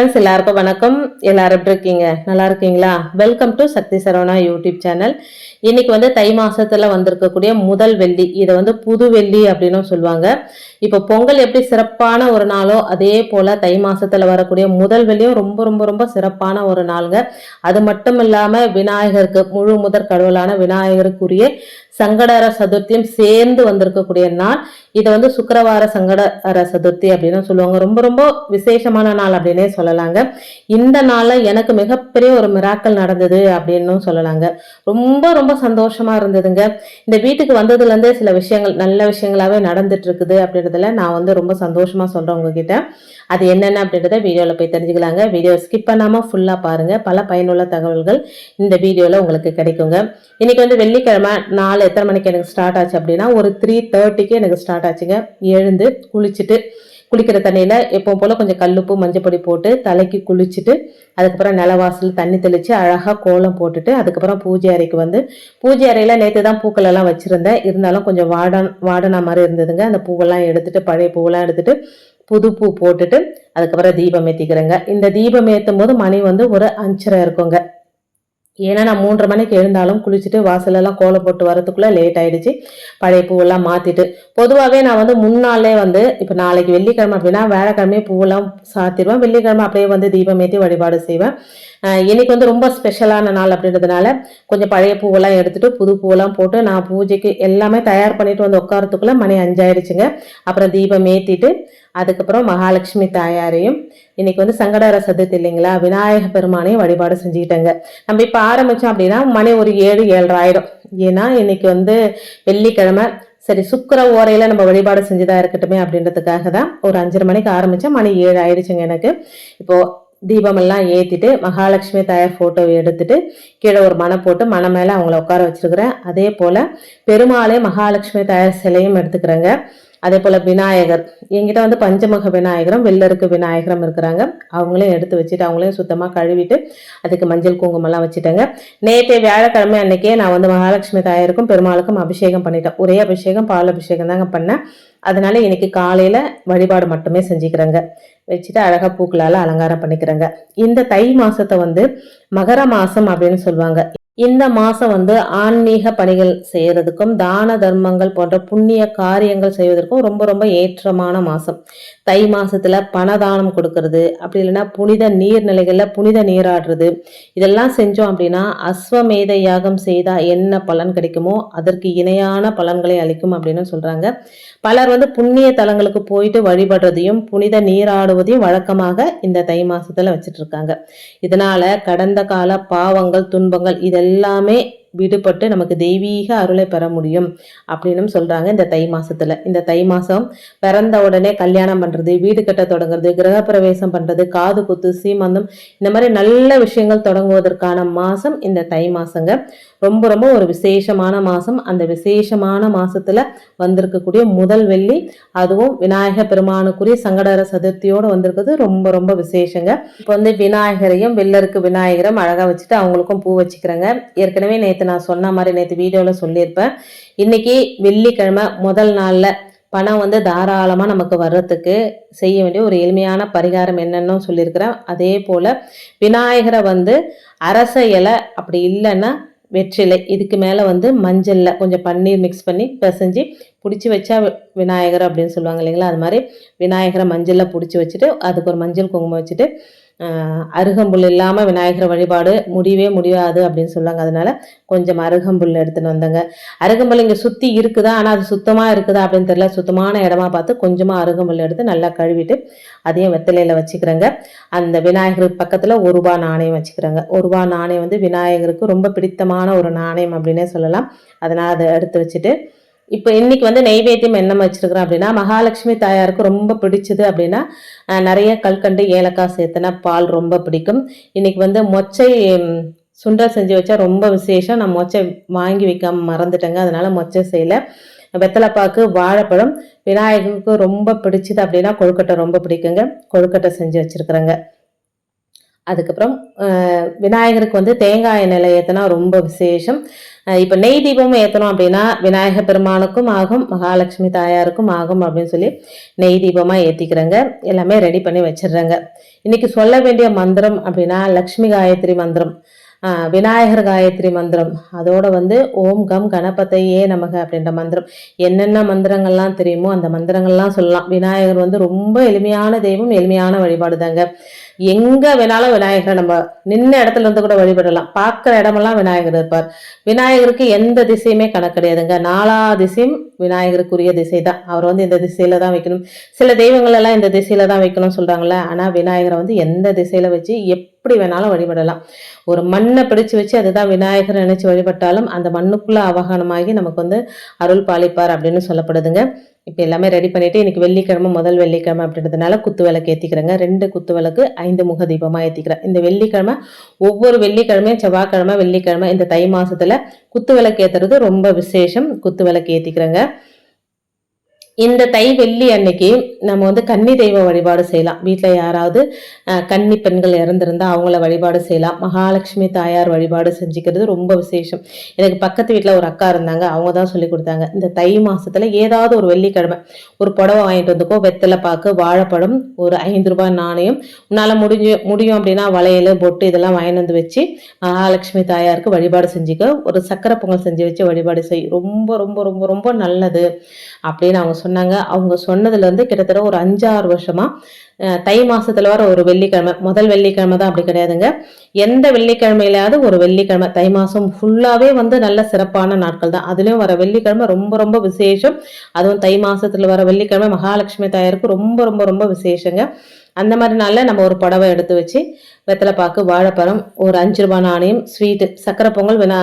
Friends எல்லாருக்கும் வணக்கம். எல்லாரும் எப்படி இருக்கீங்க? நல்லா இருக்கீங்களா? Welcome to Sakthi Saravana YouTube channel இன்னைக்கு வந்து தை மாசத்துல வந்திருக்கக்கூடிய முதல் வெள்ளி. இதை வந்து புது வெள்ளி அப்படின்னு சொல்லுவாங்க. இப்போ பொங்கல் எப்படி சிறப்பான ஒரு நாளோ அதே போல தை மாசத்துல வரக்கூடிய முதல் வெள்ளியும் ரொம்ப ரொம்ப ரொம்ப சிறப்பான ஒரு நாளுங்க. அது மட்டும் இல்லாம விநாயகருக்கு முழு முதற் கடவுளான விநாயகருக்குரிய சங்கடார சதுர்த்தியும் சேர்ந்து வந்திருக்கக்கூடிய நாள். இதை வந்து சுக்கரவார சங்கடார சதுர்த்தி அப்படின்னு சொல்லுவாங்க. ரொம்ப ரொம்ப விசேஷமான நாள் அப்படின்னே சொல்லலாங்க. இந்த நாளில் எனக்கு மிகப்பெரிய ஒரு மிராக்கல் நடந்தது அப்படின்னு சொல்லலாங்க. ரொம்ப ரொம்ப சந்தோஷமா இருந்ததுங்க. இந்த வீட்டுக்கு வந்ததுலேருந்தே சில விஷயங்கள் நல்ல விஷயங்களாகவே நடந்துட்டு இருக்குது அப்படின்றதுல நான் வந்து ரொம்ப சந்தோஷமா சொல்கிறேன் உங்ககிட்ட. அது என்னென்ன அப்படின்றத வீடியோவில் போய் தெரிஞ்சுக்கலாங்க. வீடியோ ஸ்கிப் பண்ணாமல் ஃபுல்லாக பாருங்கள் பல பயனுள்ள தகவல்கள் இந்த வீடியோவில் உங்களுக்கு கிடைக்குங்க. இன்னைக்கு வந்து வெள்ளிக்கிழமை நாலு எத்தனை மணிக்கு எனக்கு ஸ்டார்ட் ஆச்சு அப்படின்னா ஒரு த்ரீ தேர்ட்டிக்கு எனக்கு ஸ்டார்ட் ஆச்சுங்க. எழுந்து குளிச்சுட்டு குளிக்கிற தண்ணியில் எப்போ போல் கொஞ்சம் கல்லுப்பு மஞ்சப்பொடி போட்டு தலைக்கு குளிச்சுட்டு அதுக்கப்புறம் நிலவாசல் தண்ணி தெளித்து அழகாக கோலம் போட்டுட்டு அதுக்கப்புறம் பூஜை அறைக்கு வந்து பூஜை அறையில் நேற்று தான் பூக்களெல்லாம் வச்சுருந்தேன். இருந்தாலும் கொஞ்சம் வாடன் வாடனா மாதிரி இருந்ததுங்க. அந்த பூவெல்லாம் எடுத்துகிட்டு பழைய பூவெல்லாம் எடுத்துட்டு புது பூ போட்டுட்டு அதுக்கப்புறம் தீபம் ஏற்றிக்கிறேங்க இந்த தீபம் ஏற்றும் போது மணி வந்து ஒரு அஞ்சரை இருக்குங்க. ஏன்னா நான் மூன்றரை மணிக்கு எழுந்தாலும் குளிச்சுட்டு வாசலெல்லாம் கோலம் போட்டு வரதுக்குள்ளே லேட் ஆகிடுச்சி பழைய பூவெல்லாம் மாற்றிட்டு பொதுவாகவே நான் வந்து முன்னாலே வந்து இப்போ நாளைக்கு வெள்ளிக்கிழமை அப்படின்னா வேலைக்கிழமையே பூவெல்லாம் சாத்திடுவேன். வெள்ளிக்கிழமை அப்படியே வந்து தீபம் ஏற்றி வழிபாடு செய்வேன். இன்றைக்கி இன்னைக்கு வந்து ரொம்ப ஸ்பெஷலான நாள் அப்படின்றதுனால கொஞ்சம் பழைய பூவெல்லாம் எடுத்துகிட்டு புது பூவெல்லாம் போட்டு நான் பூஜைக்கு எல்லாமே தயார் பண்ணிட்டு வந்து உட்காரத்துக்குள்ளே மணி அஞ்சாயிடுச்சுங்க. அப்புறம் தீபம் ஏற்றிட்டு அதுக்கப்புறம் மகாலட்சுமி தாயாரையும் இன்னைக்கு வந்து சங்கடஹர சதுர்த்தி இல்லைங்களா? விநாயக பெருமானையும் வழிபாடு செஞ்சுக்கிட்டேங்க. நம்ம இப்போ ஆரம்பித்தோம் அப்படின்னா மணி ஒரு ஏழு ஏழரை ஆயிடும். ஏன்னா இன்னைக்கு வந்து வெள்ளிக்கிழமை. சரி சுக்கிர ஓரையில் நம்ம வழிபாடு செஞ்சுதா இருக்கட்டுமே அப்படின்றதுக்காக தான் ஒரு அஞ்சரை மணிக்கு ஆரம்பித்தோம் மணி ஏழு ஆயிடுச்சுங்க எனக்கு. இப்போது தீபமெல்லாம் ஏற்றிட்டு மகாலட்சுமி தாயார் ஃபோட்டோவை எடுத்துட்டு கீழே ஒரு மனை போட்டு மனை மேலே அவங்கள உட்கார வச்சிருக்கிறேன். அதே போல் பெருமாளே மகாலட்சுமி தாயார் சிலையும் எடுத்துக்கிறேங்க. அதே போல் விநாயகர். என்கிட்ட வந்து பஞ்சமுக விநாயகரும் வெள்ளருக்கு விநாயகரும் இருக்கிறாங்க. அவங்களையும் எடுத்து வச்சுட்டு அவங்களையும் சுத்தமாக கழுவிட்டு அதுக்கு மஞ்சள் குங்குமம்லாம் வச்சுட்டேங்க. நேற்று வியாழக்கிழமை அன்னைக்கே நான் வந்து மகாலட்சுமி தாயருக்கும் பெருமாளுக்கும் அபிஷேகம் பண்ணிட்டேன். ஒரே அபிஷேகம் பால் அபிஷேகம் தாங்க பண்ணேன். அதனால இன்னைக்கு காலையில் வழிபாடு மட்டுமே செஞ்சுக்கிறேங்க. வச்சுட்டு அழகாக பூக்களால் அலங்காரம் பண்ணிக்கிறேங்க. இந்த தை மாதத்தை வந்து மகர மாதம் அப்படின்னு சொல்லுவாங்க. இந்த மாதம் வந்து ஆன்மீக பணிகள் செய்கிறதுக்கும் தான தர்மங்கள் போன்ற புண்ணிய காரியங்கள் செய்வதற்கும் ரொம்ப ரொம்ப ஏற்றமான மாதம் தை மாதத்தில் பணதானம் கொடுக்கறது அப்படி இல்லைன்னா புனித நீர்நிலைகளில் புனித நீராடுறது. இதெல்லாம் செஞ்சோம் அப்படின்னா அஸ்வமேத யாகம் செய்தால் என்ன பலன் கிடைக்குமோ அதற்கு இணையான பலன்களை அளிக்கும் அப்படின்னு சொல்கிறாங்க பலர் வந்து புண்ணிய தலங்களுக்கு போயிட்டு வழிபடுறதையும் புனித நீராடுவதையும் வழக்கமாக இந்த தை மாதத்தில் வச்சுட்டு இருக்காங்க. இதனால் கடந்த கால பாவங்கள் துன்பங்கள் இதெல்லாம் எல்லாமே விடுபட்டு நமக்கு தெய்வீக அருளை பெற முடியும் அப்படின்னு சொல்கிறாங்க இந்த தை மாதத்தில் இந்த தை மாதம் பிறந்த உடனே கல்யாணம் பண்ணுறது வீடு கட்ட தொடங்குறது கிரகப்பிரவேசம் பண்ணுறது காது குத்து சீமந்தம் இந்த மாதிரி நல்ல விஷயங்கள் தொடங்குவதற்கான மாதம் இந்த தை மாதங்க ரொம்ப ரொம்ப ஒரு விசேஷமான மாதம் அந்த விசேஷமான மாதத்தில் வந்திருக்கக்கூடிய முதல் வெள்ளி அதுவும் விநாயக பெருமானுக்குரிய சங்கடர சதுர்த்தியோடு வந்திருக்கிறது. ரொம்ப ரொம்ப விசேஷங்க. இப்போ வந்து விநாயகரையும் வெள்ளருக்கு விநாயகரும் அழகாக வச்சுட்டு அவங்களுக்கும் பூ வச்சுக்கிறேங்க. ஏற்கனவே நேற்று நேற்று நான் சொன்ன மாதிரி நேற்று வீடியோவில் சொல்லியிருப்பேன். இன்றைக்கி வெள்ளிக்கிழமை முதல் நாளில் பணம் வந்து தாராளமாக நமக்கு வர்றதுக்கு செய்ய வேண்டிய ஒரு எளிமையான பரிகாரம் என்னன்னு சொல்லியிருக்கிறேன். அதே போல் விநாயகரை வந்து அரச இலை அப்படி இல்லைன்னா வெற்றிலை இதுக்கு மேலே வந்து மஞ்சளில் கொஞ்சம் பன்னீர் மிக்ஸ் பண்ணி பிசைஞ்சு பிடிச்சி வச்சா விநாயகர் அப்படின்னு சொல்லுவாங்க இல்லைங்களா? அது மாதிரி விநாயகரை மஞ்சளில் பிடிச்சி வச்சுட்டு அதுக்கு ஒரு மஞ்சள் குங்குமம் வச்சுட்டு அருகம்புல் இல்லாமல் விநாயகர் வழிபாடு முடியவே முடியாது அப்படின்னு சொல்லுவாங்க அதனால கொஞ்சம் அருகம்புல் எடுத்துன்னு வந்தேங்க. அருகம்புல் இங்கே சுற்றி இருக்குதா? ஆனால் அது சுத்தமாக இருக்குதா அப்படின்னு தெரியல. சுத்தமான இடமா பார்த்து கொஞ்சமாக அருகம்புல் எடுத்து நல்லா கழுவிட்டு அதையும் வெத்தலையில் வச்சுக்கிறேங்க. அந்த விநாயகருக்கு பக்கத்தில் ஒரு ரூபா நாணயம் வச்சுக்கிறாங்க. ஒரு ரூபா நாணயம் வந்து விநாயகருக்கு ரொம்ப பிடித்தமான ஒரு நாணயம் அப்படின்னே சொல்லலாம். அதனால் அதை எடுத்து வச்சுட்டு இப்போ இன்றைக்கி வந்து நெய்வேத்தியம் என்ன வச்சுருக்குறோம் அப்படின்னா மகாலட்சுமி தாயாருக்கு ரொம்ப பிடிச்சது அப்படின்னா நிறைய கல்கண்டு ஏலக்காய் சேர்த்துனா பால் ரொம்ப பிடிக்கும். இன்றைக்கி வந்து மொச்சை சுண்டல் செஞ்சு வச்சா ரொம்ப விசேஷம். நான் மொச்சை வாங்கி வைக்காம மறந்துட்டேங்க. அதனால் மொச்சை செய்யல. வெத்தலைப்பாக்கு வாழைப்பழம் விநாயகருக்கு ரொம்ப பிடிச்சது அப்படின்னா கொழுக்கட்டை ரொம்ப பிடிக்குங்க. கொழுக்கட்டை செஞ்சு வச்சுருக்குறேங்க. அதுக்கப்புறம் விநாயகருக்கு வந்து தேங்காய் எண்ணெயில் ஏற்றினா ரொம்ப விசேஷம். இப்போ நெய் தீபம் ஏற்றணும் அப்படின்னா விநாயகர் பெருமானுக்கும் ஆகும் மகாலட்சுமி தாயாருக்கும் ஆகும் அப்படின்னு சொல்லி நெய் தீபமாக ஏற்றிக்கிறேங்க எல்லாமே ரெடி பண்ணி வச்சிடுறாங்க. இன்றைக்கி சொல்ல வேண்டிய மந்திரம் அப்படின்னா லக்ஷ்மி காயத்ரி மந்திரம். விநாயகர் காயத்ரி மந்திரம். அதோட வந்து ஓம் கம் கணபத்தையே நமக அப்படின்ற மந்திரம். என்னென்ன மந்திரங்கள்லாம் தெரியுமோ அந்த மந்திரங்கள்லாம் சொல்லலாம். விநாயகர் வந்து ரொம்ப எளிமையான தெய்வம் எளிமையான வழிபாடு தாங்க எங்கே வேணாலும் விநாயகரை நம்ம நின்ன இடத்துல இருந்து கூட வழிபடலாம். பார்க்குற இடமெல்லாம் விநாயகர் இருப்பார். விநாயகருக்கு எந்த திசையுமே கணக்கு கிடையாதுங்க. நாலா திசையும் விநாயகருக்குரிய திசை தான் அவர் வந்து இந்த திசையில தான் வைக்கணும். சில தெய்வங்கள் எல்லாம் இந்த திசையில தான் வைக்கணும்னு சொல்றாங்கல்ல. ஆனால் விநாயகரை வந்து எந்த திசையில வச்சு எப்படி வேணாலும் வழிபடலாம். ஒரு மண்ணை பிடிச்சு வச்சு அதுதான் விநாயகர் நினைச்சு வழிபட்டாலும் அந்த மண்ணுக்குள்ள அவகானமாகி நமக்கு வந்து அருள் பாலிப்பார் அப்படின்னு சொல்லப்படுதுங்க. இப்போ எல்லாமே ரெடி பண்ணிவிட்டு இன்றைக்கி வெள்ளிக்கிழமை முதல் வெள்ளிக்கிழமை அப்படின்றதுனால குத்து விளக்கு ஏற்றிக்கிறேங்க ரெண்டு குத்து விளக்கு ஐந்து முக தீபமாக ஏற்றிக்கிறேன் இந்த வெள்ளிக்கிழமை ஒவ்வொரு வெள்ளிக்கிழமையும் செவ்வாய்க்கிழமை வெள்ளிக்கிழமை இந்த தை மாதத்தில் குத்து விளக்கு ஏற்றுறது ரொம்ப விசேஷம். குத்து விளக்கு ஏற்றிக்கிறேங்க இந்த தை வெள்ளி அன்னைக்கு நம்ம வந்து கன்னி தெய்வ வழிபாடு செய்யலாம். வீட்டில் யாராவது கன்னி பெண்கள் இறந்திருந்தா அவங்கள வழிபாடு செய்யலாம். மகாலட்சுமி தாயார் வழிபாடு செஞ்சுக்கிறது ரொம்ப விசேஷம். எனக்கு பக்கத்து வீட்டில் ஒரு அக்கா இருந்தாங்க. அவங்க தான் சொல்லி கொடுத்தாங்க. இந்த தை மாதத்தில் ஏதாவது ஒரு வெள்ளிக்கிழமை ஒரு புடவை வாங்கிட்டு வந்துக்கோ. வெத்தலை பாக்கு வாழைப்பழம் ஒரு ஐந்து ரூபாய் நாணயம். உன்னால் முடிஞ்சு முடியும் அப்படின்னா வளையல் பொட்டு இதெல்லாம் வாங்கிட்டு வந்து வச்சு மகாலட்சுமி தாயாருக்கு வழிபாடு செஞ்சுக்க ஒரு சக்கரை பொங்கல் செஞ்சு வச்சு வழிபாடு செய். ரொம்ப ரொம்ப ரொம்ப ரொம்ப நல்லது அப்படின்னு அவங்க சொன்னாங்க. அவங்க சொன்னதுல இருந்து கிட்டத்தட்ட ஒரு அஞ்சாறு வருஷமா தை மாசத்துல வர ஒரு வெள்ளிக்கிழமை முதல் வெள்ளிக்கிழமை தான் அப்படி கிடையாதுங்க. எந்த வெள்ளிக்கிழமையிலாவது ஒரு வெள்ளிக்கிழமை தை மாதம் ஃபுல்லாவே வந்து நல்ல சிறப்பான நாட்கள் தான். அதுலயும் வர வெள்ளிக்கிழமை ரொம்ப ரொம்ப விசேஷம். அதுவும் தை மாசத்துல வர வெள்ளிக்கிழமை மகாலட்சுமி தாயாருக்கு ரொம்ப ரொம்ப ரொம்ப விசேஷங்க. அந்த மாதிரி நாளில் நம்ம ஒரு புடவை எடுத்து வச்சு வெத்தலைப்பாக்கு வாழைப்பழம் ஒரு அஞ்சு ரூபா நாணயம் ஸ்வீட்டு சக்கரை பொங்கல் வினா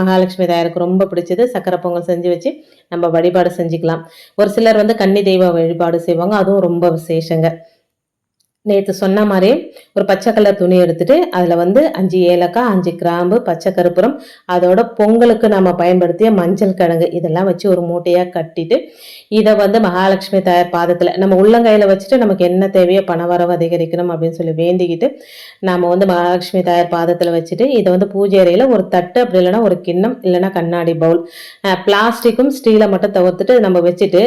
மகாலட்சுமி தாயருக்கு ரொம்ப பிடிச்சது. சக்கரை பொங்கல் செஞ்சு வச்சு நம்ம வழிபாடு செஞ்சுக்கலாம். ஒரு சிலர் வந்து கன்னி தெய்வ வழிபாடு செய்வாங்க. அதுவும் ரொம்ப விசேஷங்க. நேற்று சொன்ன மாதிரி ஒரு பச்சை கலர் துணி எடுத்துட்டு அதில் வந்து அஞ்சு ஏலக்காய் அஞ்சு கிராம்பு பச்சை கருப்புரம் அதோட பொங்கலுக்கு நம்ம பயன்படுத்திய மஞ்சள் கிழங்கு இதெல்லாம் வச்சு ஒரு மூட்டையாக கட்டிட்டு இதை வந்து மகாலட்சுமி தாயார் பாதத்தில் நம்ம உள்ளங்கையில் வச்சுட்டு நமக்கு என்ன தேவையோ பணவரவு அதிகரிக்கணும் அப்படின்னு சொல்லி வேண்டிக்கிட்டு நம்ம வந்து மகாலட்சுமி தாயார் பாதத்தில் வச்சுட்டு இதை வந்து பூஜை அறையில் ஒரு தட்டு அப்படி இல்லைன்னா ஒரு கிண்ணம் இல்லைன்னா கண்ணாடி பவுல் பிளாஸ்டிக்கும் ஸ்டீலை மட்டும் தவிர்த்துட்டு நம்ம வச்சுட்டு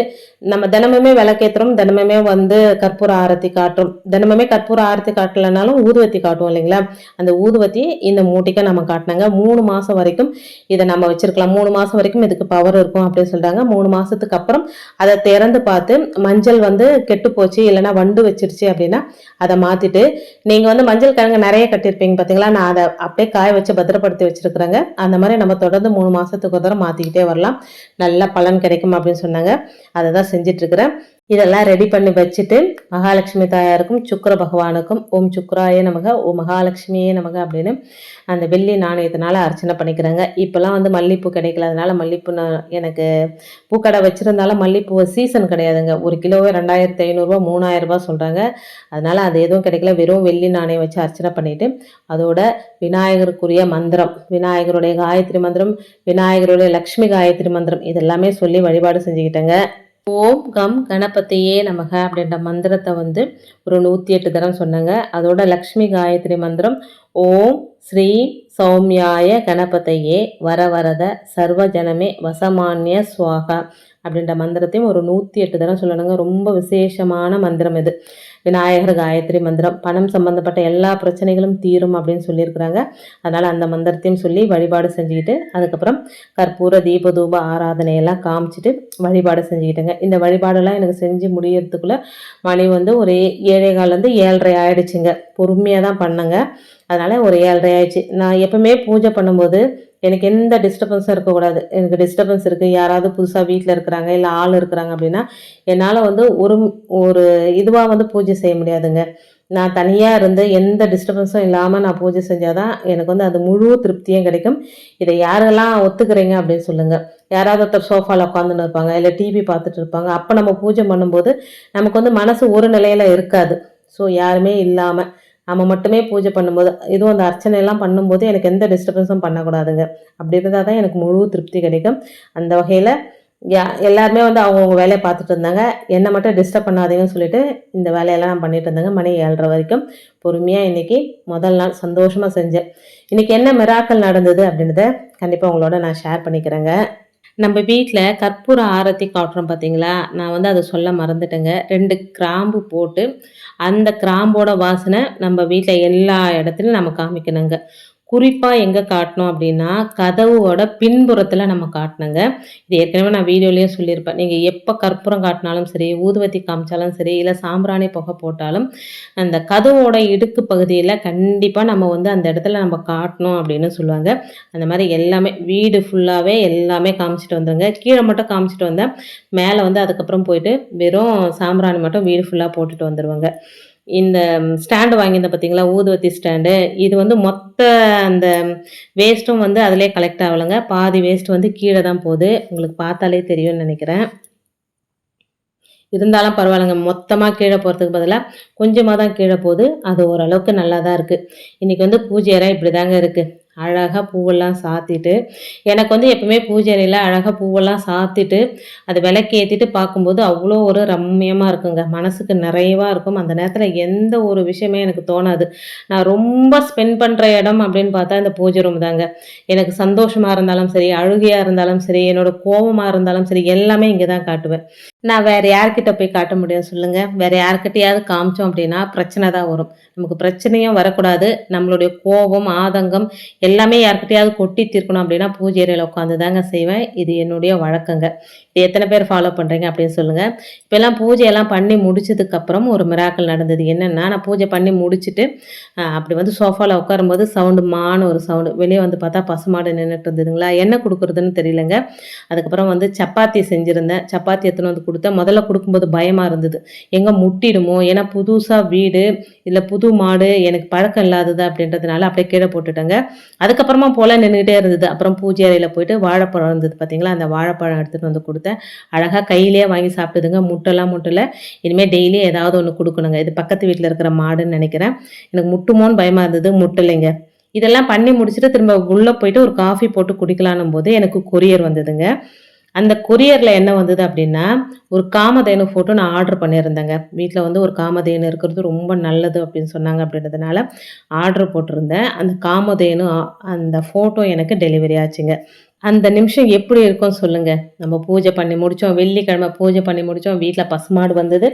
நம்ம தினமுமே விளக்கேத்துறோம் தினமுமே வந்து கற்பூர ஆரத்தி காட்டுறோம் தினமும் கற்பூர ஆரத்தி காட்டலைனாலும் ஊதுவத்தி காட்டுவோம் இல்லைங்களா? அந்த ஊதுவத்தி இந்த மூட்டைக்கு நம்ம காட்டினாங்க. மூணு மாதம் வரைக்கும் இதை நம்ம வச்சுருக்கலாம். மூணு மாதம் வரைக்கும் இதுக்கு பவர் இருக்கும் அப்படின்னு சொல்கிறாங்க மூணு மாதத்துக்கு அப்புறம் அதை திறந்து பார்த்து மஞ்சள் வந்து கெட்டு போச்சு இல்லைன்னா வண்டு வச்சிருச்சு அப்படின்னா அதை மாற்றிட்டு நீங்கள் வந்து மஞ்சள் கிழங்கு நிறைய கட்டியிருப்பீங்க பார்த்தீங்களா நான் அதை அப்படியே காய வச்சு பத்திரப்படுத்தி வச்சுருக்குறேங்க. அந்த மாதிரி நம்ம தொடர்ந்து மூணு மாதத்துக்கு ஒரு தடவை மாற்றிக்கிட்டே வரலாம். நல்ல பலன் கிடைக்கும் அப்படின்னு சொன்னாங்க. அதை தான் செஞ்சிட்ருக்கிறேன் இதெல்லாம் ரெடி பண்ணி வச்சுட்டு மகாலட்சுமி தாயாருக்கும் சுக்கர பகவானுக்கும் ஓம் சுக்ராய நமக ஓம் மகாலட்சுமியே நமக அப்படின்னு அந்த வெள்ளி நாணயத்தினால அர்ச்சனை பண்ணிக்கிறாங்க. இப்போல்லாம் வந்து மல்லிப்பூ கிடைக்கல அதனால் மல்லிப்பூ நான் எனக்கு பூக்கடை வச்சுருந்தாலும் மல்லிப்பூ சீசன் கிடையாதுங்க. ஒரு கிலோவே ரெண்டாயிரத்தி ஐநூறுரூவா மூணாயிரம் சொல்கிறாங்க அதனால் அது எதுவும் கிடைக்கல. வெறும் வெள்ளி நாணயம் வச்சு அர்ச்சனை பண்ணிவிட்டு அதோட விநாயகருக்குரிய மந்திரம் விநாயகருடைய காயத்ரி மந்திரம் விநாயகருடைய லக்ஷ்மி காயத்ரி மந்திரம் இதெல்லாமே சொல்லி வழிபாடு செஞ்சுக்கிட்டேங்க. ஓம் கம் கணபதியே நமக அப்படின்ற மந்திரத்தை வந்து ஒரு நூற்றி எட்டு தரம் சொன்னாங்க. அதோட லக்ஷ்மி காயத்ரி மந்திரம் ஓம் ஸ்ரீ சௌமியாய கணபதையே வரவரத சர்வஜனமே வசமானிய சுவாகா அப்படின்ற மந்திரத்தையும் ஒரு நூற்றி எட்டு தரம் சொல்லணுங்க. ரொம்ப விசேஷமான மந்திரம் இது. விநாயகர் காயத்ரி மந்திரம் பணம் சம்பந்தப்பட்ட எல்லா பிரச்சனைகளும் தீரும் அப்படின்னு சொல்லியிருக்கிறாங்க. அதனால் அந்த மந்திரத்தையும் சொல்லி வழிபாடு செஞ்சுக்கிட்டு அதுக்கப்புறம் கற்பூர தீப தூப ஆராதனையெல்லாம் காமிச்சிட்டு வழிபாடு செஞ்சுக்கிட்டேங்க. இந்த வழிபாடெல்லாம் எனக்கு செஞ்சு முடியறதுக்குள்ளே மணி வந்து ஒரு ஏழை காலேருந்து ஏழரை ஆயிடுச்சுங்க. பொறுமையாக தான் பண்ணேங்க. அதனால் ஒரு ஏழரை ஆயிடுச்சு. நான் எப்பவுமே பூஜை பண்ணும்போது எனக்கு எந்த டிஸ்டர்பன்ஸும் இருக்கக்கூடாது. எனக்கு டிஸ்டர்பன்ஸ் இருக்குது யாராவது புதுசாக வீட்டில் இருக்கிறாங்க இல்லை ஆள் இருக்கிறாங்க அப்படின்னா என்னால் வந்து ஒரு ஒரு இதுவாக வந்து பூஜை செய்ய முடியாதுங்க. நான் தனியாக இருந்து எந்த டிஸ்டர்பன்ஸும் இல்லாமல் நான் பூஜை செஞ்சால் தான் எனக்கு வந்து அது முழு திருப்தியும் கிடைக்கும். இதை யாரெல்லாம் ஒத்துக்கிறீங்க அப்படின்னு சொல்லுங்கள் யாராவது ஒருத்தர் சோஃபாவில் உட்காந்துன்னு இருப்பாங்க இல்லை டிவி பார்த்துட்டு இருப்பாங்க. அப்போ நம்ம பூஜை பண்ணும்போது நமக்கு வந்து மனசு ஒரு நிலையில் இருக்காது. ஸோ யாருமே இல்லாமல் நம்ம மட்டுமே பூஜை பண்ணும்போது இதுவும் அந்த அர்ச்சனையெல்லாம் பண்ணும்போது எனக்கு எந்த டிஸ்டர்பன்ஸும் பண்ணக்கூடாதுங்க. அப்படி இருந்தால் தான் எனக்கு முழு திருப்தி கிடைக்கும். அந்த வகையில் யா எல்லாருமே வந்து அவங்கவுங்க வேலையை பார்த்துட்டு இருந்தாங்க. என்னை மட்டும் டிஸ்டர்ப் பண்ணாதீங்கன்னு சொல்லிட்டு இந்த வேலையெல்லாம் நான் பண்ணிட்டு இருந்தேங்க. மணி ஏழரை வரைக்கும். பொறுமையாக இன்றைக்கி முதல் நாள் சந்தோஷமாக செஞ்சேன். இன்றைக்கி என்ன மிராக்கள் நடந்தது அப்படின்றத கண்டிப்பாக உங்களோட நான் ஷேர் பண்ணிக்கிறேங்க. நம்ம வீட்டில் கற்பூர ஆரத்தி காட்டுறோம் பார்த்தீங்களா நான் வந்து அதை சொல்ல மறந்துட்டேங்க. ரெண்டு கிராம்பு போட்டு அந்த கிராம்போட வாசனை நம்ம வீட்டில் எல்லா இடத்துலையும் நம்ம காமிக்கணுங்க. குறிப்பாக எங்கே காட்டணும் அப்படின்னா கதவோட பின்புறத்தில் நம்ம காட்டணுங்க. இது ஏற்கனவே நான் வீடியோலேயே சொல்லியிருப்பேன். நீங்கள் எப்போ கற்பூரம் காட்டினாலும் சரி ஊதுவத்தி காமிச்சாலும் சரி இல்லை சாம்பிராணி புகை போட்டாலும் அந்த கதவோட இடுக்கு பகுதியில் கண்டிப்பாக நம்ம வந்து அந்த இடத்துல நம்ம காட்டணும் அப்படின்னு சொல்லுவாங்க. அந்த மாதிரி எல்லாமே வீடு ஃபுல்லாகவே எல்லாமே காமிச்சிட்டு வந்துருங்க. கீழே மட்டும் காமிச்சிட்டு வந்தேன். மேலே வந்து அதுக்கப்புறம் போயிட்டு வெறும் சாம்பிராணி மட்டும் வீடு ஃபுல்லாக போட்டுட்டு வந்துடுவாங்க இந்த ஸ்டாண்டு வாங்கியிருந்தேன் பார்த்தீங்களா ஊதுவத்தி ஸ்டாண்டு. இது வந்து மொத்த அந்த வேஸ்ட்டும் வந்து அதிலே கலெக்ட் ஆகலைங்க. பாதி வேஸ்ட் வந்து கீழே தான் போகுது. உங்களுக்கு பார்த்தாலே தெரியும்னு நினைக்கிறேன். இருந்தாலும் பரவாயில்லைங்க. மொத்தமாக கீழே போகிறதுக்கு பதிலாக கொஞ்சமாக தான் கீழே போகுது. அது ஓரளவுக்கு நல்லா தான் இருக்குது இன்றைக்கி வந்து பூஜை அறை இப்படி தாங்க இருக்குது அழகாக பூவெல்லாம் சாத்திட்டு எனக்கு வந்து எப்பவுமே பூஜை அறையில் அழகாக பூவெல்லாம் சாத்திட்டு அது விளக்கு ஏற்றிட்டு பார்க்கும்போது அவ்வளோ ஒரு ரம்மியமாக இருக்குங்க. மனசுக்கு நிறைவாக இருக்கும். அந்த நேரத்தில் எந்த ஒரு விஷயமே எனக்கு தோணாது. நான் ரொம்ப ஸ்பெண்ட் பண்ணுற இடம் அப்படின்னு பார்த்தா இந்த பூஜை ரூம் தாங்க. எனக்கு சந்தோஷமாக இருந்தாலும் சரி அழுகையாக இருந்தாலும் சரி என்னோட கோபமாக இருந்தாலும் சரி எல்லாமே இங்கே தான் காட்டுவேன். நான் வேறு யார்கிட்ட போய் காட்ட முடியும் சொல்லுங்கள் வேறு யார்கிட்டயாவது காமிச்சோம் அப்படின்னா பிரச்சனை தான் வரும். நமக்கு பிரச்சனையும் வரக்கூடாது. நம்மளுடைய கோபம் ஆதங்கம் எல்லாமே யார்கிட்டையாவது கொட்டி தீர்க்கணும் அப்படின்னா பூஜை அறையில் உட்காந்து தாங்க செய்வேன். இது என்னுடைய வழக்கங்க. இது எத்தனை பேர் ஃபாலோ பண்ணுறீங்க அப்படின்னு சொல்லுங்கள் இப்போல்லாம் பூஜையெல்லாம் பண்ணி முடிச்சதுக்கப்புறம் ஒரு மிராக்கள் நடந்தது. என்னென்னா நான் பூஜை பண்ணி முடிச்சுட்டு அப்படி வந்து சோஃபாவில் உட்காரும்போது சவுண்டு மான ஒரு சவுண்டு வெளியே வந்து பார்த்தா பசுமாடு நின்றுட்டு இருந்ததுங்களா? என்ன கொடுக்குறதுன்னு தெரியலங்க. அதுக்கப்புறம் வந்து சப்பாத்தி செஞ்சுருந்தேன். சப்பாத்தி எத்தனை வந்து கொடுத்தேன். முதல்ல கொடுக்கும்போது பயமாக இருந்தது. எங்கே முட்டிடுமோ? ஏன்னா புதுசாக வீடு இல்லை புது மாடு எனக்கு பழக்கம் இல்லாதது அப்படின்றதுனால அப்படியே கீழே போட்டுட்டேங்க. அதுக்கப்புறமா போல் நின்றுக்கிட்டே இருந்தது. அப்புறம் பூஜை அறையில் போயிட்டு வாழைப்பழம் இருந்தது பார்த்தீங்களா அந்த வாழைப்பழம் எடுத்துகிட்டு வந்து கொடுத்தேன். அழகாக கையிலேயே வாங்கி சாப்பிட்டுதுங்க. முட்டைலாம் முட்டில். இனிமேல் டெய்லி ஏதாவது ஒன்று கொடுக்கணுங்க. இது பக்கத்து வீட்டில் இருக்கிற மாடுன்னு நினைக்கிறேன். எனக்கு முட்டுமோன்னு பயமாக இருந்தது. முட்டலைங்க இதெல்லாம் பண்ணி முடிச்சுட்டு திரும்ப உள்ளே போயிட்டு ஒரு காஃபி போட்டு குடிக்கலான்னும் போது எனக்கு கொரியர் வந்ததுங்க. அந்த கொரியரில் என்ன வந்தது அப்படின்னா ஒரு காமதேனு ஃபோட்டோ நான் ஆர்டர் பண்ணியிருந்தேங்க. வீட்டில் வந்து ஒரு காமதேனு இருக்கிறது ரொம்ப நல்லது அப்படின்னு சொன்னாங்க அப்படின்றதுனால ஆர்டர் போட்டிருந்தேன். அந்த காமதேனு அந்த ஃபோட்டோ எனக்கு டெலிவரி ஆச்சுங்க. அந்த நிமிஷம் எப்படி இருக்கும் சொல்லுங்கள் நம்ம பூஜை பண்ணி முடித்தோம் வெள்ளிக்கிழமை பூஜை பண்ணி முடித்தோம் வீட்டில் பசுமாடு வந்தது.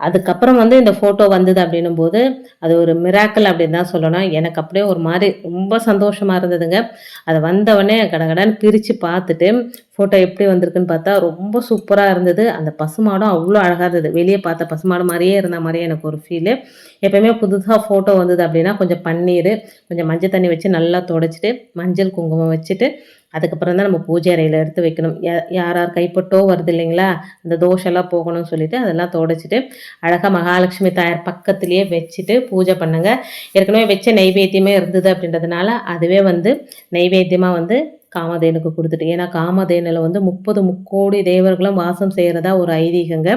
அதுக்கப்புறம் வந்து இந்த ஃபோட்டோ வந்தது அப்படின்னும் போது அது ஒரு மிராக்கல் அப்படின்னு தான் சொல்லணும். எனக்கு அப்படியே ஒரு மாதிரி ரொம்ப சந்தோஷமாக இருந்ததுங்க. அது வந்தவொடனே கடகடன்னு பிரித்து பார்த்துட்டு ஃபோட்டோ எப்படி வந்திருக்குன்னு பார்த்தா ரொம்ப சூப்பராக இருந்தது. அந்த பசுமாடும் அவ்வளோ அழகாக இருந்தது. வெளியே பார்த்த பசுமாடு மாதிரியே இருந்த மாதிரியே எனக்கு ஒரு ஃபீலு எப்போயுமே புதுசாக ஃபோட்டோ வந்தது அப்படின்னா கொஞ்சம் பன்னீர் கொஞ்சம் மஞ்சள் தண்ணி வச்சு நல்லா தொடச்சிட்டு மஞ்சள் குங்குமம் வச்சுட்டு அதுக்கப்புறம் தான் நம்ம பூஜை அறையில் எடுத்து வைக்கணும். யார் யார் கைப்பட்டோ வருது இல்லைங்களா அந்த தோஷெல்லாம் போகணும்னு சொல்லிட்டு அதெல்லாம் தொடச்சிட்டு அழகாக மகாலட்சுமி தாயார் பக்கத்துலேயே வச்சுட்டு பூஜை பண்ணுங்க. ஏற்கனவே வச்ச நைவேத்தியமே இருந்தது அப்படின்றதுனால அதுவே வந்து நைவேத்தியமாக வந்து காமதேனுக்கு கொடுத்துட்டு ஏன்னா காமதேனில் வந்து முப்பது முக்கோடி தேவர்களும் வாசம் செய்கிறதா ஒரு ஐதீகங்க.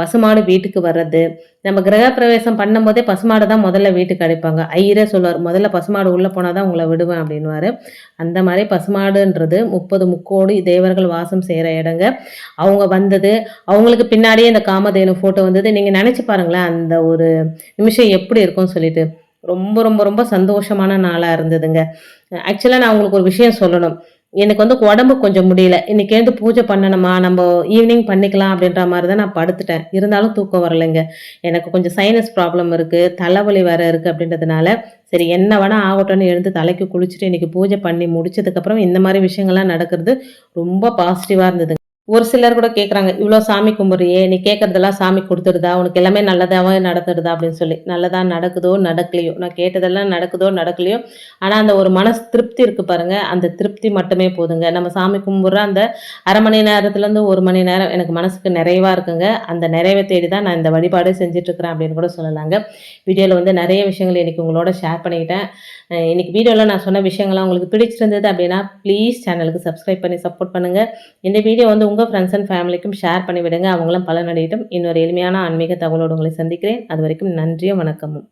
பசுமாடு வீட்டுக்கு வர்றது. நம்ம கிரகப்பிரவேசம் பண்ணும்போதே பசுமாடு தான் முதல்ல வீட்டுக்கு அடைப்பாங்க. ஐயரே சொல்லுவார் முதல்ல பசுமாடு உள்ளே போனால் தான் உங்களை விடுவேன் அப்படின்வாரு அந்த மாதிரி பசுமாடுன்றது முப்பது முக்கோடி தேவர்கள் வாசம் செய்கிற இடங்க. அவங்க வந்தது அவங்களுக்கு பின்னாடியே இந்த காமதேனு ஃபோட்டோ வந்தது. நீங்கள் நினச்சி பாருங்களேன் அந்த ஒரு நிமிஷம் எப்படி இருக்கும்னு சொல்லிட்டு. ரொம்ப ரொம்ப ரொம்ப சந்தோஷமான நாளாக இருந்ததுங்க. ஆக்சுவலாக நான் உங்களுக்கு ஒரு விஷயம் சொல்லணும். எனக்கு வந்து உடம்பு கொஞ்சம் முடியல. இன்னைக்கு எழுந்து பூஜை பண்ணணுமா? நம்ம ஈவினிங் பண்ணிக்கலாம் அப்படின்ற மாதிரி தான் நான் படுத்துட்டேன். இருந்தாலும் தூக்கம் வரலைங்க. எனக்கு கொஞ்சம் சைனஸ் ப்ராப்ளம் இருக்குது தலைவலி வேற இருக்குது அப்படின்றதுனால சரி என்ன வேணால் ஆகட்டும்னு எழுந்து தலைக்கு குளிச்சுட்டு இன்றைக்கி பூஜை பண்ணி முடிச்சதுக்கப்புறம் இந்த மாதிரி விஷயங்கள்லாம் நடக்கிறது ரொம்ப பாசிட்டிவாக இருந்தது ஒரு சிலர் கூட கேட்குறாங்க இவ்வளோ சாமி கும்பிட்றியே நீ கேட்குறதெல்லாம் சாமி கொடுத்துருதா உனக்கு எல்லாமே நல்லதாகவே நடத்துடுதா அப்படின்னு சொல்லி. நல்லதாக நடக்குதோ நடக்கலையோ? நான் கேட்டதெல்லாம் நடக்குதோ நடக்கலையோ? ஆனால் அந்த ஒரு மனசு திருப்தி இருக்குது பாருங்கள் அந்த திருப்தி மட்டுமே போதுங்க. நம்ம சாமி கும்பிட்ற அந்த அரை மணி நேரத்துலேருந்து ஒரு மணி நேரம் எனக்கு மனசுக்கு நிறைவாக இருக்குங்க. அந்த நிறைவை தேடி தான் நான் இந்த வழிபாடு செஞ்சிட்ருக்கிறேன் அப்படின்னு கூட சொல்லலாங்க. வீடியோவில் வந்து நிறைய விஷயங்கள் இன்றைக்கி உங்களோட ஷேர் பண்ணிக்கிட்டேன். இன்றைக்கி வீடியோவில் நான் சொன்ன விஷயங்கள்லாம் உங்களுக்கு பிடிச்சிருந்தது அப்படின்னா ப்ளீஸ் சேனலுக்கு சப்ஸ்கிரைப் பண்ணி சப்போர்ட் பண்ணுங்கள் இந்த வீடியோ வந்து உங்கள் ஃப்ரெண்ட்ஸ் அண்ட் ஃபேமிலிக்கும் ஷேர் பண்ணிவிடுங்க. அவங்களும் பலனடையட்டும். இன்னொரு எளிமையான ஆன்மீக தகவலோடு உங்களை சந்திக்கிறேன். அது வரைக்கும் நன்றியும் வணக்கமும்.